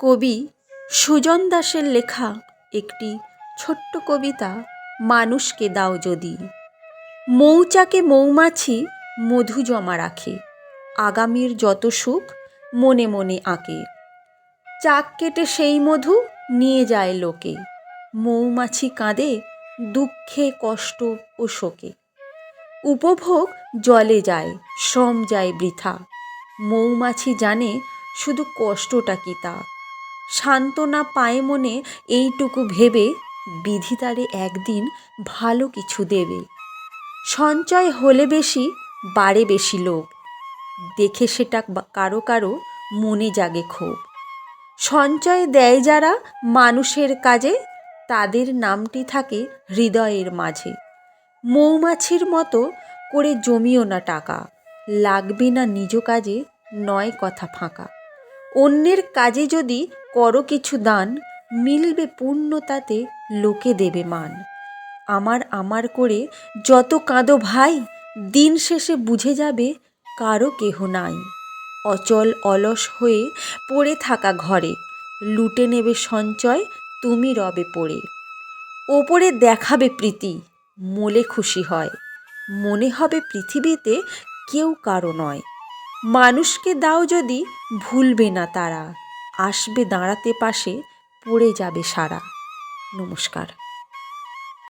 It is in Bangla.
কবি সুজন দাসের লেখা একটি ছোট্ট কবিতা, মানুষকে দাও যদি। মৌচাকে মৌমাছি মধু জমা রাখে, আগামীর যত সুখ মনে মনে আঁকে। চাক কেটে সেই মধু নিয়ে যায় লোকে, মৌমাছি কাঁদে দুঃখে, কষ্ট ও শোকে। উপভোগ জলে যায়, শ্রম যায় বৃথা, মৌমাছি জানে শুধু কষ্টটা কি তা। সান্ত্বনা পায় মনে এইটুকু ভেবে বিধি তারে একদিন ভালো কিছু দেবে। সঞ্চয় হলে বেশি, বাড়ে বেশি লোভ। দেখে সেটা কারও কারও মনে জাগে ক্ষোভ। সঞ্চয় দেয় যারা মানুষের কাজে, তাদের নামটি থাকে হৃদয়ের মাঝে। মৌমাছির মতো করে জমিও না টাকা। লাগবে না নিজ কাজে, নয় কথা ফাঁকা। অন্যের কাজে যদি করো কিছু দান, মিলবে পূর্ণ তাতে লোকে দেবে মান। আমার আমার করে যত কাঁদো ভাই, দিন শেষে বুঝে যাবে কারও কেহ নাই। অচল অলস হয়ে পড়ে থাকা ঘরে, লুটে নেবে সঞ্চয় তুমি রবে পড়ে। ওপরে দেখাবে প্রীতি, মোলে খুশি হয়। মনে হবে পৃথিবীতে কেউ কারও নয়। মানুষকে দাও যদি ভুলবে না তারা আসবে দাঁড়াতে পাশে পড়ে যাবে সারা। নমস্কার।